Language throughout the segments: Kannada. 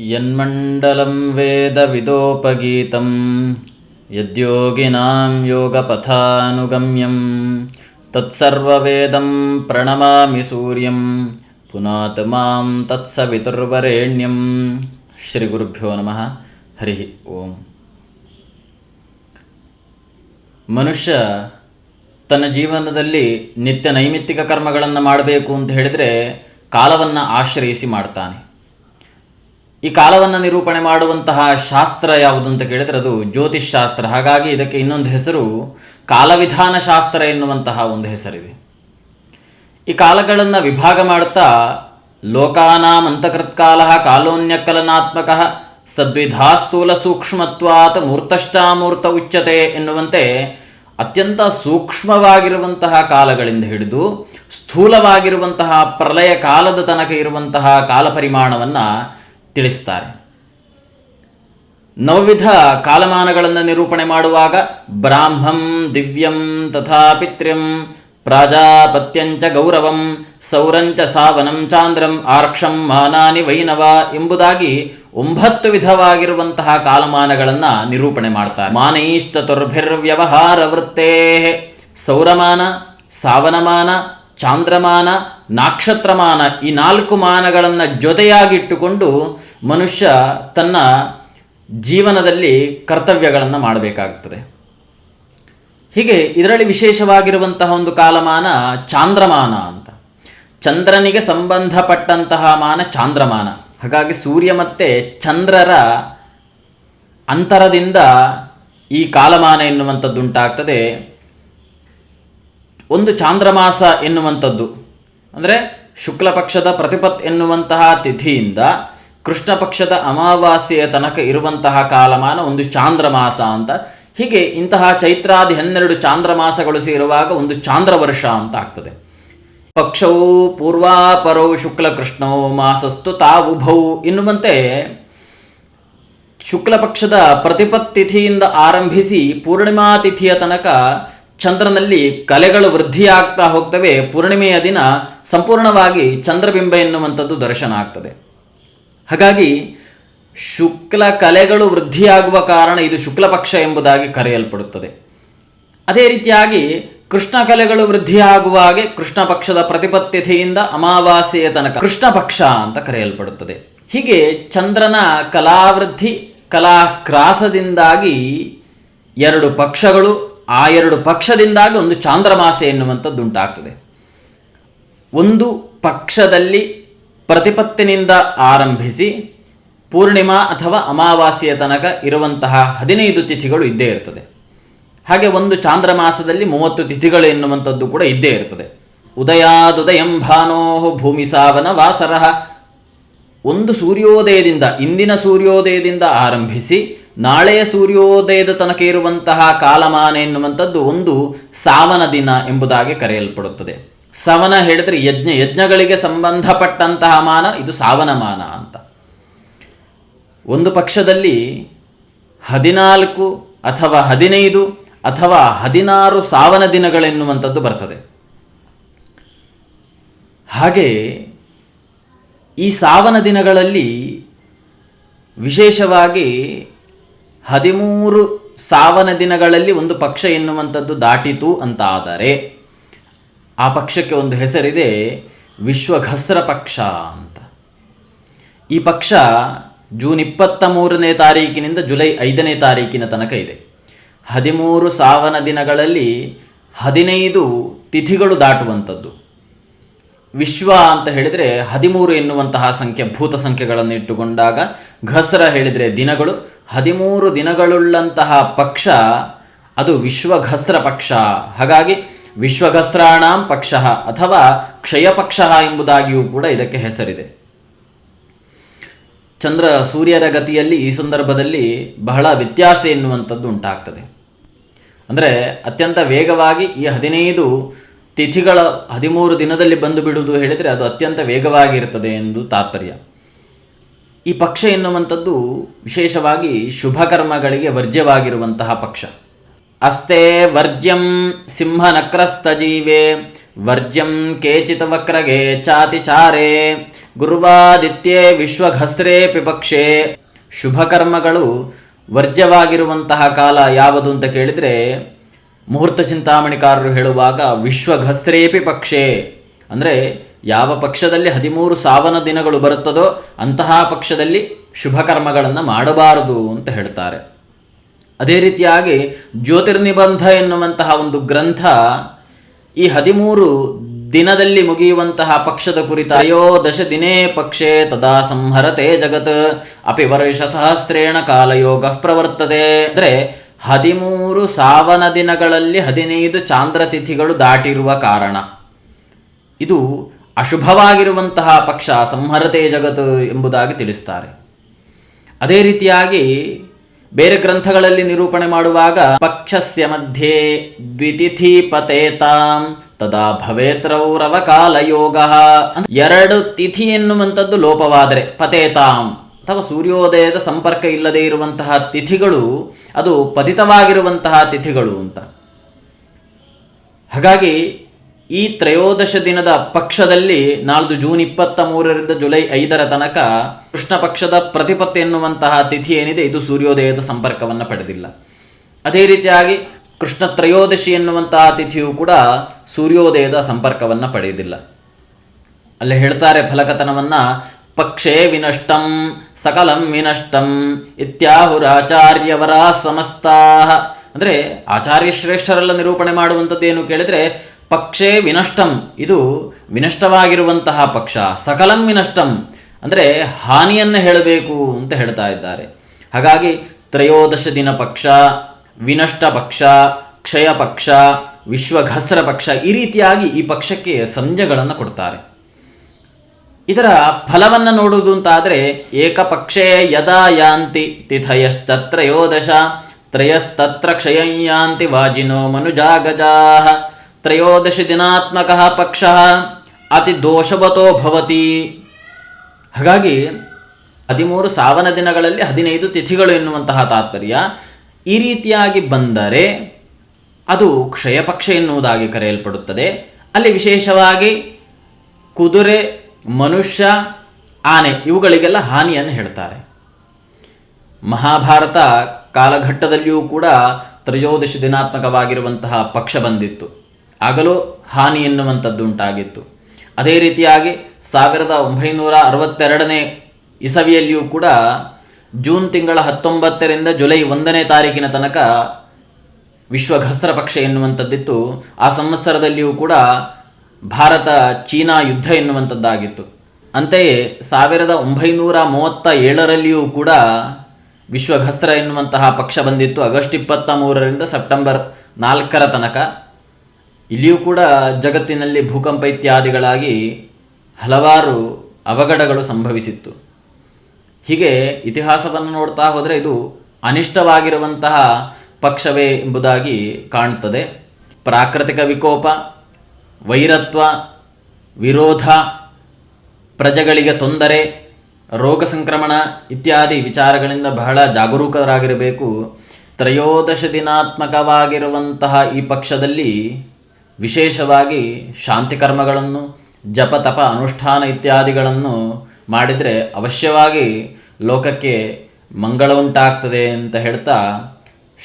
यन्मण्डलं वेदविदोपगीतं यद्योगिनां योगपथानुगम्यं तत्सर्ववेदं प्रणमामि सूर्यं पुनात् मां तत्सवितुर्वरेण्यं ಶ್ರೀಗುರುಭ್ಯೋ ನಮಃ ಹರಿ ಓಂ ಮನುಷ್ಯ ತನ್ನ ಜೀವನದಲ್ಲಿ ನಿತ್ಯ ನೈಮಿತ್ತಿಕ ಕರ್ಮಗಳನ್ನು ಮಾಡಬೇಕು ಅಂತ ಹೇಳಿದರೆ ಕಾಲವನ್ನು ಆಶ್ರಯಿಸಿ ಮಾಡ್ತಾನೆ ಈ ಕಾಲವನ್ನು ನಿರೂಪಣೆ ಮಾಡುವಂತಹ ಶಾಸ್ತ್ರ ಯಾವುದು ಅಂತ ಕೇಳಿದರೆ ಅದು ಜ್ಯೋತಿಷ್ ಶಾಸ್ತ್ರ. ಹಾಗಾಗಿ ಇದಕ್ಕೆ ಇನ್ನೊಂದು ಹೆಸರು ಕಾಲವಿಧಾನ ಶಾಸ್ತ್ರ ಎನ್ನುವಂತಹ ಒಂದು ಹೆಸರಿದೆ. ಈ ಕಾಲಗಳನ್ನು ವಿಭಾಗ ಮಾಡುತ್ತಾ ಲೋಕಾನಾಂ ಅಂತಕೃತ್ಕಾಲ ಕಾಲೋನ್ಯಕಲನಾತ್ಮಕ ಸದ್ವಿಧಾ ಸ್ಥೂಲ ಸೂಕ್ಷ್ಮತ್ವಾತ್ ಮೂರ್ತಶ್ಚಾಮೂರ್ತ ಉಚ್ಯತೆ ಎನ್ನುವಂತೆ ಅತ್ಯಂತ ಸೂಕ್ಷ್ಮವಾಗಿರುವಂತಹ ಕಾಲಗಳಿಂದ ಹಿಡಿದು ಸ್ಥೂಲವಾಗಿರುವಂತಹ ಪ್ರಲಯ ಕಾಲದ ತನಕ ಇರುವಂತಹ ಕಾಲ ಪರಿಮಾಣವನ್ನು ತಿಳಿಸ್ತಾರೆ. ನವವಿಧ ಕಾಲಮಾನಗಳನ್ನು ನಿರೂಪಣೆ ಮಾಡುವಾಗ ಬ್ರಾಹ್ಮಂ ದಿವ್ಯಂ ತಥಾ ಪಿತೃಂ ಪ್ರಾಜಾಪತ್ಯಂಚ ಗೌರವಂ ಸೌರಂಚ ಸಾವನಂ ಚಾಂದ್ರಂ, ಆರ್ಕ್ಷಂ ಮಾನಾನಿ ವೈನವ ಎಂಬುದಾಗಿ ಒಂಬತ್ತು ವಿಧವಾಗಿರುವಂತಹ ಕಾಲಮಾನಗಳನ್ನು ನಿರೂಪಣೆ ಮಾಡ್ತಾರೆ. ಮಾನೈಶ್ಚತುರ್ಭಿರ್ವ್ಯವಹಾರ ವೃತ್ತೇ ಸೌರಮಾನ, ಸಾವನಮಾನ, ಚಾಂದ್ರಮಾನ ನಾಕ್ಷತ್ರಮಾನ ಈ ನಾಲ್ಕು ಮಾನಗಳನ್ನು ಜೊತೆಯಾಗಿಟ್ಟುಕೊಂಡು ಮನುಷ್ಯ ತನ್ನ ಜೀವನದಲ್ಲಿ ಕರ್ತವ್ಯಗಳನ್ನು ಮಾಡಬೇಕಾಗ್ತದೆ. ಹೀಗೆ ಇದರಲ್ಲಿ ವಿಶೇಷವಾಗಿರುವಂತಹ ಒಂದು ಕಾಲಮಾನ ಚಾಂದ್ರಮಾನ ಅಂತ. ಚಂದ್ರನಿಗೆ ಸಂಬಂಧಪಟ್ಟಂತಹ ಮಾನ ಚಾಂದ್ರಮಾನ. ಹಾಗಾಗಿ ಸೂರ್ಯ ಮತ್ತೆ ಚಂದ್ರರ ಅಂತರದಿಂದ ಈ ಕಾಲಮಾನ ಎನ್ನುವಂಥದ್ದು ಉಂಟಾಗ್ತದೆ ಒಂದು ಚಾಂದ್ರಮಾಸ ಎನ್ನುವಂಥದ್ದು. ಅಂದರೆ ಶುಕ್ಲ ಪಕ್ಷದ ಪ್ರತಿಪತ್ ಎನ್ನುವಂತಹ ತಿಥಿಯಿಂದ ಕೃಷ್ಣ ಪಕ್ಷದ ಅಮಾವಾಸ್ಯೆಯ ತನಕ ಇರುವಂತಹ ಕಾಲಮಾನ ಒಂದು ಚಾಂದ್ರಮಾಸ ಅಂತ. ಹೀಗೆ ಇಂತಹ ಚೈತ್ರಾದಿ ಹನ್ನೆರಡು ಚಾಂದ್ರಮಾಸಗಳು ಸೇರುವಾಗ ಒಂದು ಚಾಂದ್ರ ವರ್ಷ ಅಂತ ಆಗ್ತದೆ. ಪಕ್ಷವು ಪೂರ್ವಾಪರೌ ಶುಕ್ಲ ಕೃಷ್ಣೋ ಮಾಸಸ್ತು ತಾವುಭೌ ಎನ್ನುವಂತೆ ಶುಕ್ಲ ಪಕ್ಷದ ಪ್ರತಿಪತ್ ತಿಥಿಯಿಂದ ಆರಂಭಿಸಿ ಪೂರ್ಣಿಮಾ ತಿಥಿಯ ತನಕ ಚಂದ್ರನಲ್ಲಿ ಕಲೆಗಳು ವೃದ್ಧಿಯಾಗ್ತಾ ಹೋಗ್ತವೆ. ಪೂರ್ಣಿಮೆಯ ದಿನ ಸಂಪೂರ್ಣವಾಗಿ ಚಂದ್ರಬಿಂಬ ಎನ್ನುವಂಥದ್ದು ದರ್ಶನ ಆಗ್ತದೆ. ಹಾಗಾಗಿ ಶುಕ್ಲ ಕಲೆಗಳು ವೃದ್ಧಿಯಾಗುವ ಕಾರಣ ಇದು ಶುಕ್ಲ ಪಕ್ಷ ಎಂಬುದಾಗಿ ಕರೆಯಲ್ಪಡುತ್ತದೆ. ಅದೇ ರೀತಿಯಾಗಿ ಕೃಷ್ಣ ಕಲೆಗಳು ವೃದ್ಧಿಯಾಗುವ ಹಾಗೆ ಕೃಷ್ಣ ಪಕ್ಷದ ಪ್ರತಿಪತ್ತಿಥಿಯಿಂದ ಅಮಾವಾಸ್ಯೆಯ ತನಕ ಕೃಷ್ಣ ಪಕ್ಷ ಅಂತ ಕರೆಯಲ್ಪಡುತ್ತದೆ. ಹೀಗೆ ಚಂದ್ರನ ಕಲಾವೃದ್ಧಿ ಕಲಾಕ್ರಾಸದಿಂದಾಗಿ ಎರಡು ಪಕ್ಷಗಳು ಆ ಎರಡು ಪಕ್ಷದಿಂದಾಗಿ ಒಂದು ಚಾಂದ್ರಮಾಸೆ ಎನ್ನುವಂಥದ್ದು ಉಂಟಾಗ್ತದೆ ಒಂದು ಪಕ್ಷದಲ್ಲಿ ಪ್ರತಿಪತ್ತಿನಿಂದ ಆರಂಭಿಸಿ ಪೂರ್ಣಿಮಾ ಅಥವಾ ಅಮಾವಾಸ್ಯೆಯ ತನಕ ಇರುವಂತಹ ಹದಿನೈದು ತಿಥಿಗಳು ಇದ್ದೇ ಇರ್ತದೆ. ಹಾಗೆ ಒಂದು ಚಾಂದ್ರಮಾಸದಲ್ಲಿ ಮೂವತ್ತು ತಿಥಿಗಳು ಎನ್ನುವಂಥದ್ದು ಕೂಡ ಇದ್ದೇ ಇರ್ತದೆ. ಉದಯಾದುದಯಂ ಭಾನೋ ಭೂಮಿ ಸಾವನ ವಾಸರಹ ಒಂದು ಸೂರ್ಯೋದಯದಿಂದ, ಇಂದಿನ ಸೂರ್ಯೋದಯದಿಂದ ಆರಂಭಿಸಿ ನಾಳೆಯ ಸೂರ್ಯೋದಯದ ತನಕ ಇರುವಂತಹ ಕಾಲಮಾನ ಎನ್ನುವಂಥದ್ದು ಒಂದು ಸಾವನ ದಿನ ಎಂಬುದಾಗಿ ಕರೆಯಲ್ಪಡುತ್ತದೆ. ಸವನ ಹೇಳಿದರೆ ಯಜ್ಞ, ಯಜ್ಞಗಳಿಗೆ ಸಂಬಂಧಪಟ್ಟಂತಹ ಮಾನ, ಇದು ಸಾವನ ಮಾನ ಅಂತ. ಒಂದು ಪಕ್ಷದಲ್ಲಿ ಹದಿನಾಲ್ಕು ಅಥವಾ ಹದಿನೈದು ಅಥವಾ ಹದಿನಾರು ಸಾವನ ದಿನಗಳೆನ್ನುವಂಥದ್ದು ಬರ್ತದೆ. ಹಾಗೆ ಈ ಸಾವನ ದಿನಗಳಲ್ಲಿ ವಿಶೇಷವಾಗಿ ಹದಿಮೂರು ಸಾವನ ದಿನಗಳಲ್ಲಿ ಒಂದು ಪಕ್ಷ ಎನ್ನುವಂಥದ್ದು ದಾಟಿತು ಅಂತ ಆದರೆ ಆ ಪಕ್ಷಕ್ಕೆ ಒಂದು ಹೆಸರಿದೆ ವಿಶ್ವಘಸ್ರ ಪಕ್ಷ ಅಂತ. ಈ ಪಕ್ಷ ಜೂನ್ ಇಪ್ಪತ್ತ ಮೂರನೇ ತಾರೀಕಿನಿಂದ ಜುಲೈ ಐದನೇ ತಾರೀಕಿನ ತನಕ ಇದೆ. ಹದಿಮೂರು ಸಾವನ ದಿನಗಳಲ್ಲಿ ಹದಿನೈದು ತಿಥಿಗಳು ದಾಟುವಂಥದ್ದು. ವಿಶ್ವ ಅಂತ ಹೇಳಿದರೆ ಹದಿಮೂರು ಎನ್ನುವಂತಹ ಸಂಖ್ಯೆ ಭೂತ ಸಂಖ್ಯೆಗಳನ್ನು ಇಟ್ಟುಕೊಂಡಾಗ ಘಸ್ರ ಹೇಳಿದರೆ ದಿನಗಳು ಹದಿಮೂರು ದಿನಗಳುಳ್ಳಂತಹ ಪಕ್ಷ, ಅದು ವಿಶ್ವಘಸ್ರ ಪಕ್ಷ. ಹಾಗಾಗಿ ವಿಶ್ವಘಸ್ರಾಣಾಂ ಪಕ್ಷ ಅಥವಾ ಕ್ಷಯಪಕ್ಷ ಎಂಬುದಾಗಿಯೂ ಕೂಡ ಇದಕ್ಕೆ ಹೆಸರಿದೆ. ಚಂದ್ರ ಸೂರ್ಯರ ಗತಿಯಲ್ಲಿ ಈ ಸಂದರ್ಭದಲ್ಲಿ ಬಹಳ ವ್ಯತ್ಯಾಸ ಎನ್ನುವಂಥದ್ದು ಉಂಟಾಗ್ತದೆ. ಅಂದರೆ ಅತ್ಯಂತ ವೇಗವಾಗಿ ಈ ಹದಿನೈದು ತಿಥಿಗಳ ಹದಿಮೂರು ದಿನದಲ್ಲಿ ಬಂದು ಬಿಡುವುದು ಹೇಳಿದರೆ ಅದು ಅತ್ಯಂತ ವೇಗವಾಗಿರುತ್ತದೆ ಎಂದು ತಾತ್ಪರ್ಯ. ಈ ಪಕ್ಷ ಎನ್ನುವಂಥದ್ದು ವಿಶೇಷವಾಗಿ ಶುಭಕರ್ಮಗಳಿಗೆ ವರ್ಜ್ಯವಾಗಿರುವಂತಹ ಪಕ್ಷ. ಅಸ್ತೆ ವರ್ಜ್ಯಂ ಸಿಂಹನಕ್ರಸ್ತ ಜೀವೆ, ವರ್ಜ್ಯಂ ಕೇಚಿತ ವಕ್ರಗೆ ಚಾತಿ ಚಾರೆ, ಗುರುವಾದಿತ್ಯೇ ವಿಶ್ವಘಸ್ರೇ ಪಿಪಕ್ಷೆ ಶುಭಕರ್ಮಗಳು ವರ್ಜ್ಯವಾಗಿರುವಂತಹ ಕಾಲ ಯಾವುದು ಅಂತ ಕೇಳಿದರೆ, ಮುಹೂರ್ತ ಚಿಂತಾಮಣಿಕಾರರು ಹೇಳುವಾಗ ವಿಶ್ವಘಸ್ರೇಪಿ ಪಕ್ಷೆ. ಅಂದರೆ ಯಾವ ಪಕ್ಷದಲ್ಲಿ ಹದಿಮೂರು ಸಾವನ ದಿನಗಳು ಬರುತ್ತದೋ ಅಂತಹ ಪಕ್ಷದಲ್ಲಿ ಶುಭ ಕರ್ಮಗಳನ್ನು ಮಾಡಬಾರದು ಅಂತ ಹೇಳ್ತಾರೆ. ಅದೇ ರೀತಿಯಾಗಿ ಜ್ಯೋತಿರ್ನಿಬಂಧ ಎನ್ನುವಂತಹ ಒಂದು ಗ್ರಂಥ ಈ ಹದಿಮೂರು ದಿನದಲ್ಲಿ ಮುಗಿಯುವಂತಹ ಪಕ್ಷದ ಕುರಿತ ದಶ ದಿನೇ ಪಕ್ಷೆ ತದಾ ಸಂಹರತೆ ಜಗತ್. ಅಪಿ ವರ್ಷ ಸಹಸ್ರೇಣ ಕಾಲಯೋಗ ಪ್ರವರ್ತದೆ. ಅಂದರೆ ಹದಿಮೂರು ಸಾವನ ದಿನಗಳಲ್ಲಿ ಹದಿನೈದು ಚಾಂದ್ರ ತಿಥಿಗಳು ದಾಟಿರುವ ಕಾರಣ. ಇದು ಅಶುಭವಾಗಿರುವಂತಹ ಪಕ್ಷ ಸಂಹರತೆ ಜಗತ್ತು ಎಂಬುದಾಗಿ ತಿಳಿಸ್ತಾರೆ. ಅದೇ ರೀತಿಯಾಗಿ ಬೇರೆ ಗ್ರಂಥಗಳಲ್ಲಿ ನಿರೂಪಣೆ ಮಾಡುವಾಗ ಪಕ್ಷಸ್ಯ ಮಧ್ಯೆ ದ್ವಿತಿಥಿ ಪತೇತಾಂ ತದಾ ಭವೇತ್ರೌರವ ಕಾಲಯೋಗ ಎರಡು ತಿಥಿ ಎನ್ನುವಂಥದ್ದು ಲೋಪವಾದರೆ ಪತೇತಾಂ. ಅಥವಾ ಸೂರ್ಯೋದಯದ ಸಂಪರ್ಕ ಇಲ್ಲದೆ ಇರುವಂತಹ ತಿಥಿಗಳು ಅದು ಪತಿತವಾಗಿರುವಂತಹ ತಿಥಿಗಳು ಅಂತ. ಹಾಗಾಗಿ ಈ ತ್ರಯೋದಶ ದಿನದ ಪಕ್ಷದಲ್ಲಿ ನಾಳ್ದು ಜೂನ್ ಇಪ್ಪತ್ತ ಮೂರರಿಂದ ಜುಲೈ ಐದರ ತನಕ ಕೃಷ್ಣ ಪಕ್ಷದ ಪ್ರತಿಪತ್ತಿ ಎನ್ನುವಂತಹ ತಿಥಿ ಏನಿದೆ, ಇದು ಸೂರ್ಯೋದಯದ ಸಂಪರ್ಕವನ್ನು ಪಡೆದಿಲ್ಲ. ಅದೇ ರೀತಿಯಾಗಿ ಕೃಷ್ಣ ತ್ರಯೋದಶಿ ಎನ್ನುವಂತಹ ತಿಥಿಯು ಕೂಡ ಸೂರ್ಯೋದಯದ ಸಂಪರ್ಕವನ್ನು ಪಡೆಯುವುದಿಲ್ಲ. ಅಲ್ಲಿ ಹೇಳ್ತಾರೆ ಫಲಕಥನವನ್ನ ಪಕ್ಷೇ ವಿನಷ್ಟಂ, ಸಕಲಂ ವಿನಷ್ಟಂ, ಇತ್ಯಾಹುರಾಚಾರ್ಯವರ ಸಮಸ್ತಾ ಅಂದರೆ ಆಚಾರ್ಯ ಶ್ರೇಷ್ಠರೆಲ್ಲ ನಿರೂಪಣೆ ಮಾಡುವಂಥದ್ದು ಏನು ಕೇಳಿದರೆ ಪಕ್ಷೇ ವಿನಷ್ಟಂ. ಇದು ವಿನಷ್ಟವಾಗಿರುವಂತಹ ಪಕ್ಷ. ಸಕಲಂ ವಿನಷ್ಟಂ. ಅಂದರೆ ಹಾನಿಯನ್ನು ಹೇಳಬೇಕು ಅಂತ ಹೇಳ್ತಾ ಇದ್ದಾರೆ. ಹಾಗಾಗಿ ತ್ರಯೋದಶ ದಿನ ಪಕ್ಷ, ವಿನಷ್ಟ ಪಕ್ಷ, ಕ್ಷಯ ಪಕ್ಷ, ವಿಶ್ವಘಸ್ರ ಪಕ್ಷ ಈ ರೀತಿಯಾಗಿ ಈ ಪಕ್ಷಕ್ಕೆ ಸಂಜೆಗಳನ್ನು ಕೊಡ್ತಾರೆ. ಇದರ ಫಲವನ್ನು ನೋಡುವುದು ಅಂತಾದರೆ ಏಕಪಕ್ಷೇ ಯದಾ ಯಾಂತಿ ತಿಥಯಸ್ತತ್ರಯೋದಶ ತ್ರಯಸ್ತತ್ರ ಕ್ಷಯಂಯಾಂತಿ ವಾಜಿನೋ ಮನುಜಾಗಜಾಹ. ತ್ರಯೋದಶ ದಿನಾತ್ಮಕ ಪಕ್ಷ ಅತಿ ದೋಷವತೋ ಭವತಿ. ಹಾಗಾಗಿ ಹದಿಮೂರು ಸಾವನ ದಿನಗಳಲ್ಲಿ ಹದಿನೈದು ತಿಥಿಗಳು ಎನ್ನುವಂತಹ ತಾತ್ಪರ್ಯ ಈ ರೀತಿಯಾಗಿ ಬಂದರೆ ಅದು ಕ್ಷಯಪಕ್ಷ ಎನ್ನುವುದಾಗಿ ಕರೆಯಲ್ಪಡುತ್ತದೆ. ಅಲ್ಲಿ ವಿಶೇಷವಾಗಿ ಕುದುರೆ, ಮನುಷ್ಯ, ಆನೆ ಇವುಗಳಿಗೆಲ್ಲ ಹಾನಿಯನ್ನು ಹೇಳ್ತಾರೆ. ಮಹಾಭಾರತ ಕಾಲಘಟ್ಟದಲ್ಲಿಯೂ ಕೂಡ ತ್ರಯೋದಶಿ ದಿನಾತ್ಮಕವಾಗಿರುವಂತಹ ಪಕ್ಷ ಬಂದಿತ್ತು. ಆಗಲೂ ಹಾನಿ ಎನ್ನುವಂಥದ್ದು ಉಂಟಾಗಿತ್ತು ಅದೇ ರೀತಿಯಾಗಿ ಸಾವಿರದ ಒಂಬೈನೂರ ಅರವತ್ತೆರಡನೇ ಇಸವಿಯಲ್ಲಿಯೂ ಕೂಡ ಜೂನ್ ತಿಂಗಳ ಹತ್ತೊಂಬತ್ತರಿಂದ ಜುಲೈ ಒಂದನೇ ತಾರೀಕಿನ ತನಕ ವಿಶ್ವಘಸ್ರ ಪಕ್ಷ ಎನ್ನುವಂಥದ್ದಿತ್ತು. ಆ ಸಂವತ್ಸರದಲ್ಲಿಯೂ ಕೂಡ ಭಾರತ ಚೀನಾ ಯುದ್ಧ ಎನ್ನುವಂಥದ್ದಾಗಿತ್ತು. ಅಂತೆಯೇ ಸಾವಿರದ ಒಂಬೈನೂರ ಮೂವತ್ತ ಏಳರಲ್ಲಿಯೂ ಕೂಡ ವಿಶ್ವಘಸ್ರ ಎನ್ನುವಂತಹ ಪಕ್ಷ ಬಂದಿತ್ತು. ಆಗಸ್ಟ್ ಇಪ್ಪತ್ತ ಮೂರರಿಂದ ಸೆಪ್ಟೆಂಬರ್ ನಾಲ್ಕರ ತನಕ. ಇಲ್ಲಿಯೂ ಕೂಡ ಜಗತ್ತಿನಲ್ಲಿ ಭೂಕಂಪ ಇತ್ಯಾದಿಗಳಾಗಿ ಹಲವಾರು ಅವಘಡಗಳು ಸಂಭವಿಸಿತ್ತು. ಹೀಗೆ ಇತಿಹಾಸವನ್ನು ನೋಡ್ತಾ ಹೋದರೆ ಇದು ಅನಿಷ್ಟವಾಗಿರುವಂತಹ ಪಕ್ಷವೇ ಎಂಬುದಾಗಿ ಕಾಣುತ್ತದೆ. ಪ್ರಾಕೃತಿಕ ವಿಕೋಪ, ವೈರತ್ವ, ವಿರೋಧ, ಪ್ರಜೆಗಳಿಗೆ ತೊಂದರೆ, ರೋಗ ಸಂಕ್ರಮಣ ಇತ್ಯಾದಿ ವಿಚಾರಗಳಿಂದ ಬಹಳ ಜಾಗರೂಕರಾಗಿರಬೇಕು. ತ್ರಯೋದಶ ದಿನಾತ್ಮಕವಾಗಿರುವಂತಹ ಈ ಪಕ್ಷದಲ್ಲಿ ವಿಶೇಷವಾಗಿ ಶಾಂತಿ ಕರ್ಮಗಳನ್ನು, ಜಪ ತಪ ಅನುಷ್ಠಾನ ಇತ್ಯಾದಿಗಳನ್ನು ಮಾಡಿದರೆ ಅವಶ್ಯವಾಗಿ ಲೋಕಕ್ಕೆ ಮಂಗಳ ಉಂಟಾಗ್ತದೆ ಅಂತ ಹೇಳ್ತಾ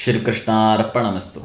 ಶ್ರೀಕೃಷ್ಣಾರ್ಪಣಮಸ್ತು